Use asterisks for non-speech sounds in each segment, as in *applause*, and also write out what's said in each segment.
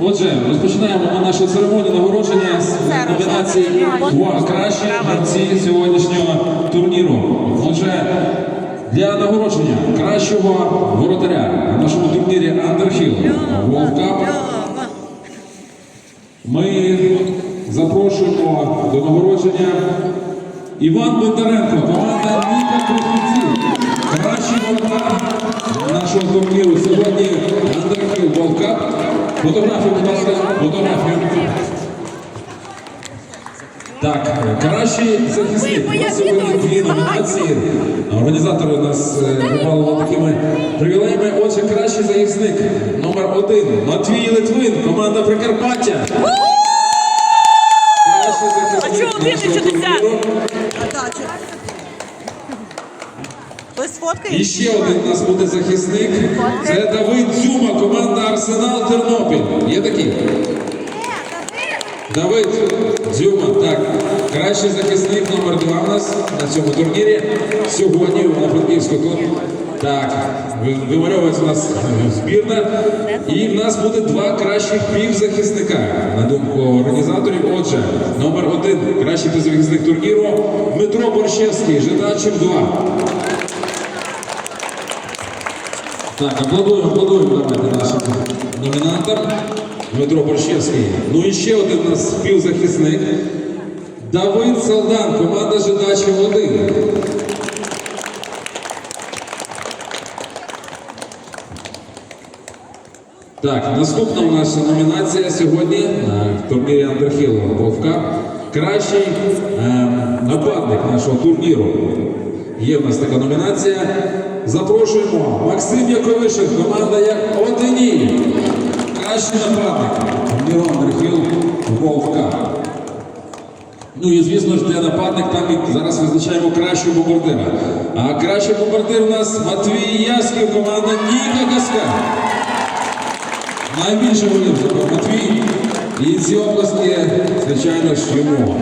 Отже, розпочинаємо нашу церемонію нагородження з номінації «Два кращі гравці сьогоднішнього турніру. Отже, для нагородження кращого воротаря на нашому турнірі Андерхіл Cup ми запрошуємо до нагородження Іван Бондаренко, команда Ніка Крихівці. Кращий воротар нашого турніру Фотографію, будь ласка, фотографію. Так, кращий захисник. У нас сьогодні дві номінації. Організатори у нас е, такими привілеями. Отже, кращий захисник номер один. Матвій Литвин, команда Прикарпаття. Кращий А чого 60? турніру. Хтось І ще один у нас буде захисник. Це Давид Дзюма, команда Арсенал Тернопіль. Є такий? Давид Дзюма, так. Кращий захисник номер два у нас на цьому турнірі. Сьогодні на Франківську тут. Так, ви- вимальовується у нас збірна. І в нас буде два кращих півзахисника, на думку організаторів. Отже, номер один кращий півзахисник турніру Дмитро Борщевський, Жидачів 2. Так, аплодуємо, аплодуємо давайте нашим номінантам. Дмитро Борщевський. Ну і ще один у нас співзахисник. Давид Солдан, команда Жидачі 1. Так, наступна у нас номінація сьогодні на турнірі Андерхіл Вовка. Кращий е, нападник нашого турніру. Є в нас така номінація. Запрошуємо Максим Яковишин, команда як Одині. Кращий нападник турніру Андерхіл Вовка. Ну і звісно ж для нападник там і зараз визначаємо кращого бомбардира. А кращий бомбардир у нас Матвій Ясків, команда Ніка Каска. Найбільше голів забив Матвій. І ці області, звичайно ж, йому.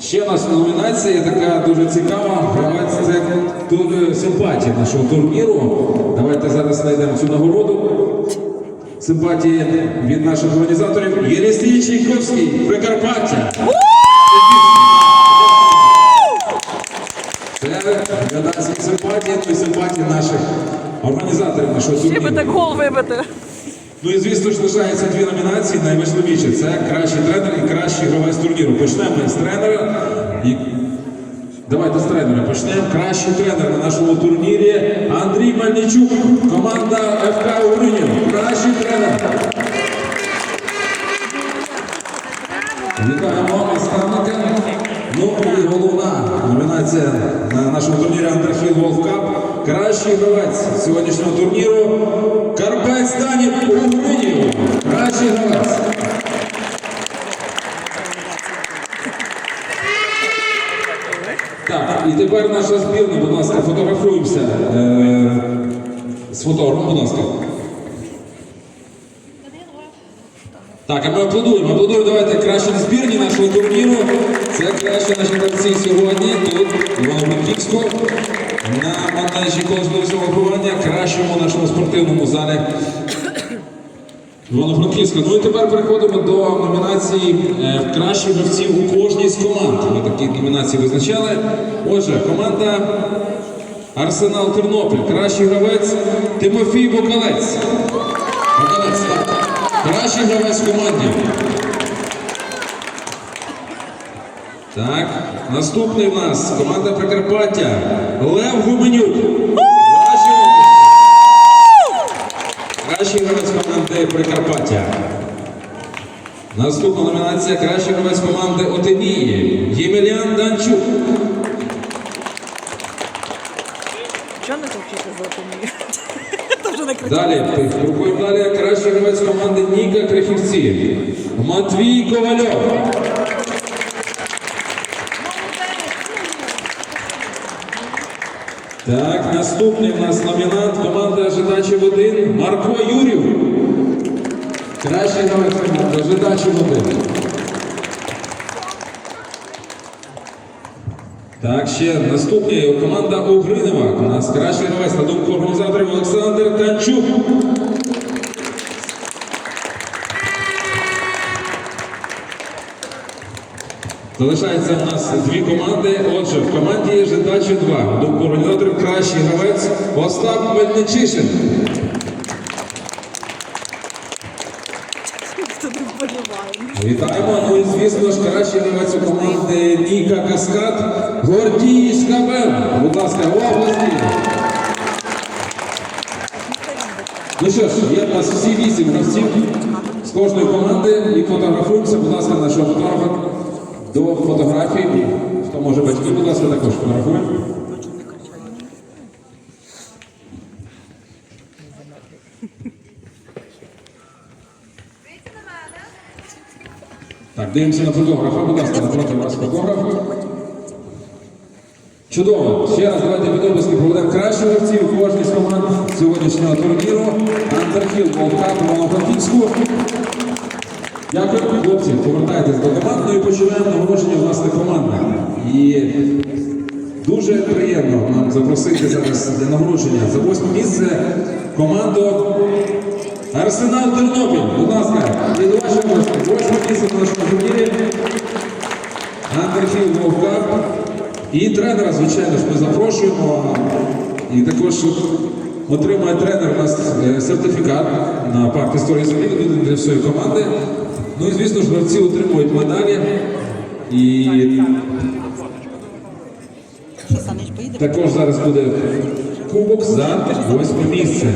Ще у нас номінація така дуже цікава. Це тут е, симпатія нашого турніру. Давайте зараз знайдемо цю нагороду. Симпатії від наших організаторів. Єлісій Чайковський, Прикарпаття. Це глядацькі симпатії, ну і симпатії наших організаторів нашого турніру. так гол вибити. Ну і звісно ж лишаються дві номінації. Найважливіше це кращий тренер і кращий гравець турніру. Почнемо з тренера. І... Давайте з тренера почнемо. Кращий тренер на нашому турнірі Андрій Мельничук, команда ФК Уринів. Кращий тренер. Вітаємо наставника. Ну і головна номінація на нашому турнірі Андерхіл World Cup. Кращий гравець сьогоднішнього турніру Наша збірна, будь ласка, фотографуємося е, з фотографом, будь ласка. Так, а ми аплодуємо, аплодуємо, давайте кращі збірні нашого турніру. Це кращі наші гравці сьогодні. Тут Івано-Франківську на манежі кожного всього кращому нашому спортивному залі Івано-Франківська. Ну і тепер переходимо до номінації е, кращих гравців у кожній з команд. Ми такі номінації визначали. Отже, команда Арсенал Тернопіль. Кращий гравець Тимофій Бокалець. Бокалець, так. Кращий гравець команді. Так, наступний в нас команда Прикарпаття. Лев Гуменюк. Команди Прикарпаття. Наступна номінація Кращий гравець команди Отинії. Ємельян Данчук. Чого не завчити за *laughs* не. Далі, крокуємо далі. Кращий гравець команди Ніка Крихівці. Матвій Ковальов. Так, наступний в нас номінант команда Ожидачів 1 Марко Юрів. Кращий Краще Олександр, дожидачі води. Так, ще наступні команда Огринева. У нас кращий гравець на думку організаторів Олександр Танчук. Залишається у нас дві команди. Отже, в команді є жидачі 2. Думку організаторів кращий гравець Остап Мельничишин. Вітаємо. Ну і звісно ж, кращий гравець команди Ніка Каскад Гордій Шкабен. Будь ласка, області. Ну що ж, є в нас всі вісім гравців з кожної команди і фотографуємося, будь ласка, нашого фотографа до фотографії. Хто може батьки, будь ласка, також фотографуємо. Так, дивимося на фотографа, будь ласка, напроти вас фотограф. Чудово. Ще раз давайте обласки проведемо кращих гравців у кожній з команд сьогоднішнього турніру. Андерхіл, Волкап, Івано-Франківську. Дякую, хлопці. Повертайтесь до команд. І починаємо нагородження власне командне. І дуже приємно нам запросити зараз для нагородження за восьме місце команду Арсенал Тернопіль. Будь ласка, і до вашої гості. Восьме місце в нашому турнірі. Андерхіл Вовкап. І тренера, звичайно ж, ми запрошуємо. І також отримує тренер у нас е, сертифікат на парк історії землі він для всієї команди. Ну і звісно ж, гравці отримують медалі. І також зараз буде кубок за восьме місце.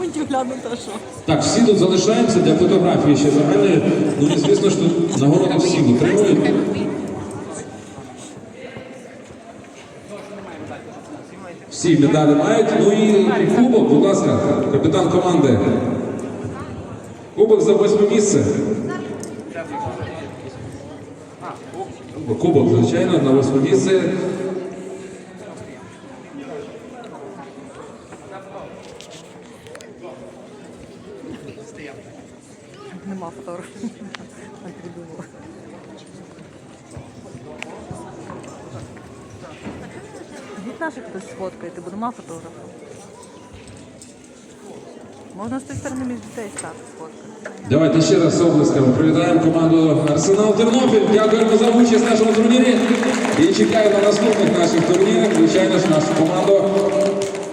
На глянути, а що? Так, всі тут залишаємося для фотографії ще загальної. Ну і звісно ж тут нагороди всі отримують. Всі медалі мають. Ну і кубок, будь ласка, капітан команди. Кубок за восьме місце. Кубок, звичайно, на восьме місце. Придумала. Від наших хтось сфоткаєте, бо нема фотографа. Можна з тієї сторони між дітей стати. Давайте ще раз облисками привітаємо команду Арсенал Тернопіль. Дякуємо за участь в нашому турнірі. І чекаю на наступних наших турнірах, звичайно ж, нашу команду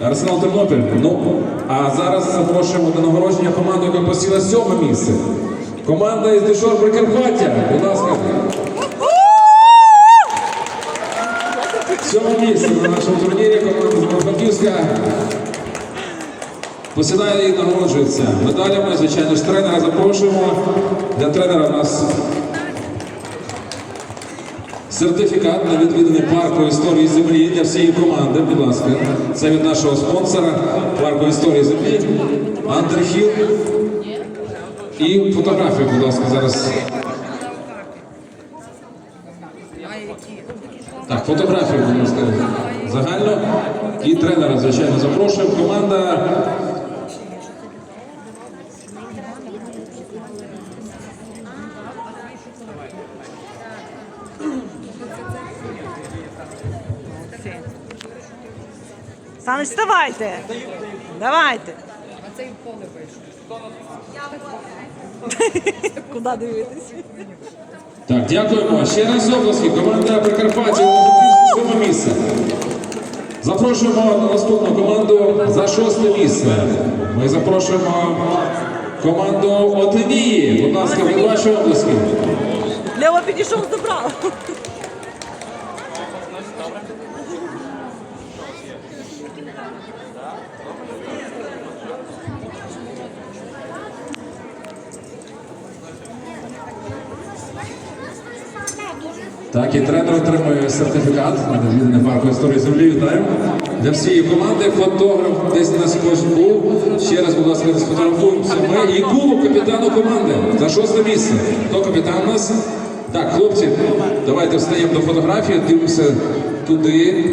Арсенал Тернопіль. Ну, а зараз запрошуємо до нагородження команду, яка посіла сьоме місце. Команда із Дешор Прикарпаття. Будь ласка. Сьоме місце на нашому турнірі команда з Новофранківська Посідає і нагороджується медалями. Звичайно ж, тренера запрошуємо. Для тренера у нас сертифікат на відвідання парку історії землі для всієї команди. Будь ласка, це від нашого спонсора парку історії землі Андерхіл. І фотографію, будь ласка, зараз. Так, фотографію, будь ласка, загально. І тренера, звичайно, запрошуємо. Команда Саныч, вставайте! Давайте! А цей в поле вийшов. Куди дивитись? Так, дякуємо. Ще раз обласки. Команда Прикарпаття сьоме місце. Запрошуємо на наступну команду за шосте місце. Ми запрошуємо команду Отинії. Будь ласка, від вашої обласки. Лева підійшов, забрав. Так, і тренер отримує сертифікат на відвідання парку історії землі. Вітаємо. Для всієї команди фотограф десь на був. Ще раз, будь ласка, сфотографуємося. Ми і кубок капітану команди за шосте місце. Хто капітан у нас? Так, хлопці, давайте встаємо до фотографії, дивимося туди.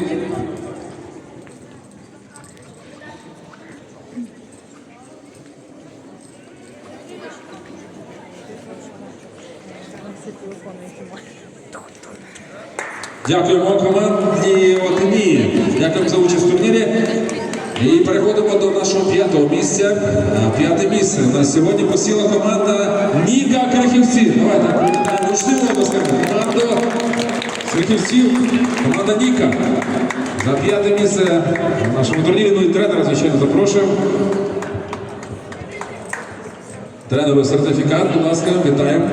Дякуємо команді Отині. Дякуємо за участь в турнірі. І переходимо до нашого п'ятого місця. П'яте місце у нас сьогодні посіла команда Ніка Крахівці. Давайте обласками команду з Крахівців, команда Ніка. За п'яте місце в нашому турнірі. Ну і тренера, звичайно, запрошуємо. Тренеру сертифікат, будь ласка, вітаємо.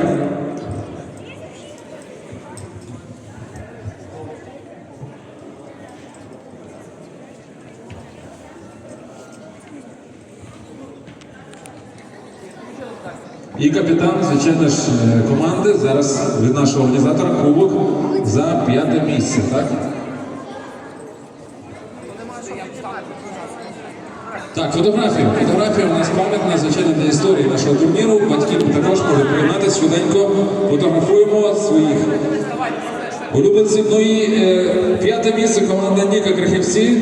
І капітан, звичайно ж, е, команди зараз від нашого організатора кубок за п'яте місце, так? Так, фотографія. Фотографія у нас пам'ятна, звичайно, для історії нашого турніру. Батьки також можуть приєднатися швиденько. Фотографуємо своїх улюбленців. Ну і е, п'яте місце команда Ніка Крахівці.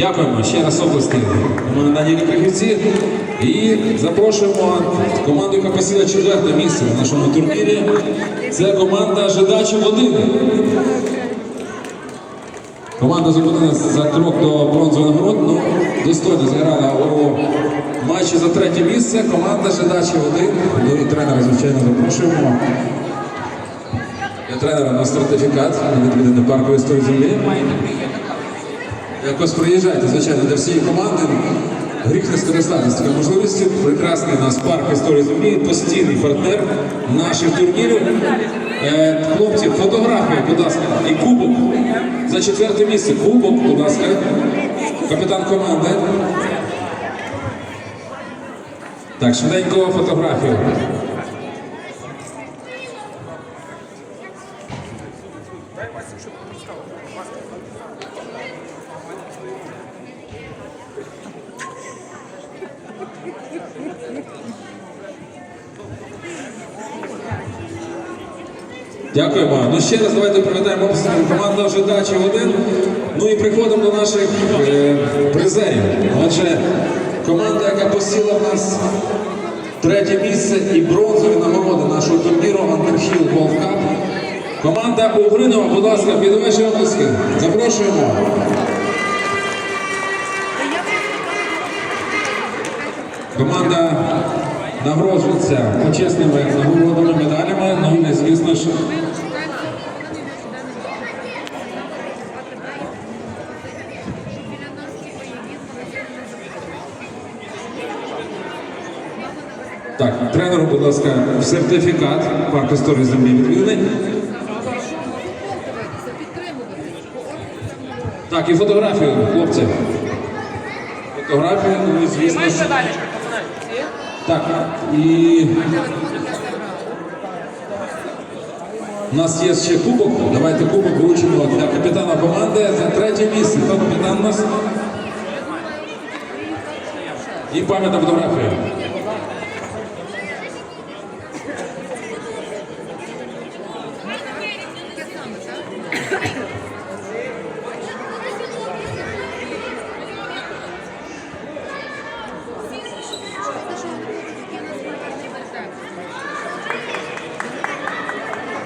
Дякуємо ще раз області команда Ніка Крахівці. І запрошуємо команду, яка посіла четверте місце в нашому турнірі. Це команда Жидачі Володимир. Команда зупинилася за крок до бронзового нагород, ну достойно зіграла у матчі за третє місце. Команда Жидачі 1. Ну і тренера, звичайно, запрошуємо. Для тренера на сертифікат на відвідини парку історії землі. Якось приїжджайте, звичайно, для всієї команди. Гріх не скористатися такою можливістю. Прекрасний у нас парк історії землі, постійний партнер наших турнірів. Е, хлопці, фотографія, будь ласка, і кубок. За четверте місце. Кубок, будь ласка. Капітан команди. Так, швиденько фотографію. Дякуємо. Ну ще раз давайте привітаємо команду ожидачі один. Ну і приходимо до наших е, призерів. Отже, команда, яка посіла в нас третє місце і бронзові нагороди нашого турніру Андерхіл Cup. Команда Угринова, будь ласка, під ваші обласки. Запрошуємо. Команда нагороджується почесними нагородами, медалями. Ну і звісно ж. Так, тренеру, будь ласка, сертифікат парк історії землі відвідний. Так, і фотографію, хлопці. Фотографію, ну і звісно. ж- Так, і у нас є ще кубок. Давайте кубок вручимо для капітана команди за третє місце. Хто капітан у нас? І пам'ятна фотографія.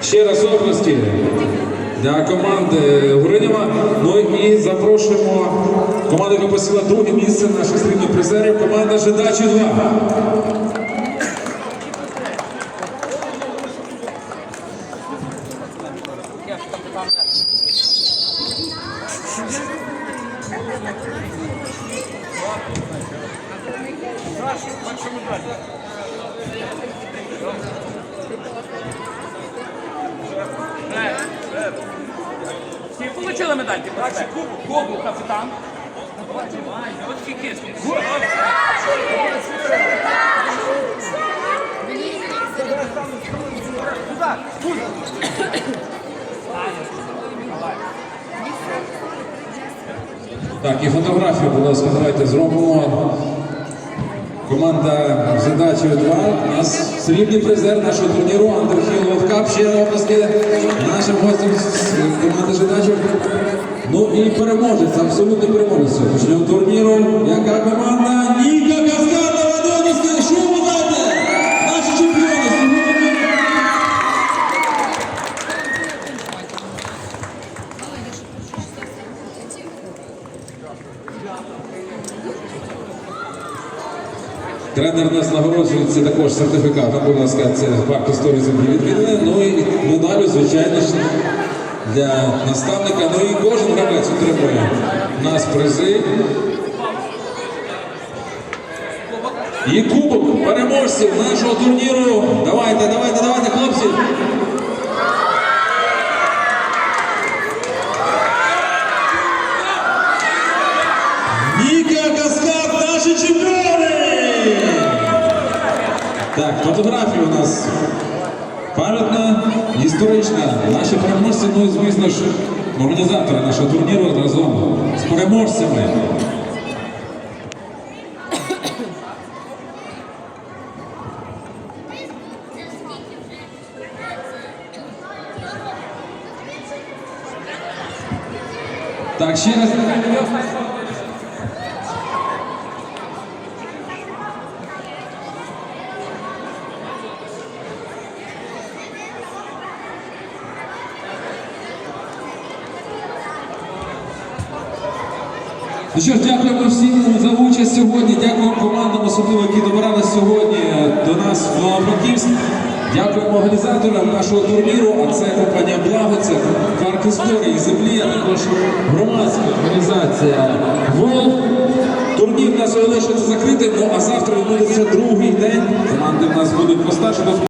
Ще раз області для команди Гуринєва. Ну і запрошуємо команду, яка посіла друге місце наших срібних призерів. Команда Жидачі 2. Всі отримали медаль? Перший кубок, кубок, капітан. Так, і фотографію, будь ласка, давайте зробимо. Команда задачі 2. У нас срібний призер нашого турніру Андерхіл World Ще обласки нашим гостям команди задачі. Ну і переможець, абсолютний переможець сьогоднішнього турніру. Яка команда Ніка Тренер нас нагороджується також сертифікатом, будь ласка, це парк історії землі відмінне. Ну і медалю, звичайно ж, для наставника. Ну і кожен гравець отримує у нас призи. І кубок переможців нашого турніру. Давайте, давайте, давайте, хлопці. Так, фотографія у нас пам'ятна, історична. Наші переможці, ну і звісно ж, організатори нашого турніру разом з переможцями. Так, ще раз. Ну що ж, дякуємо всім за участь сьогодні. Дякуємо командам, особливо які добирались сьогодні до нас в Ново-Франківськ. Дякуємо організаторам нашого турніру, а це компанія Благо, це парк історії землі, а також громадська організація ВОЛ. Турнір у нас залишиться закритим, ну а завтра відбудеться другий день. Команди в нас будуть постарше.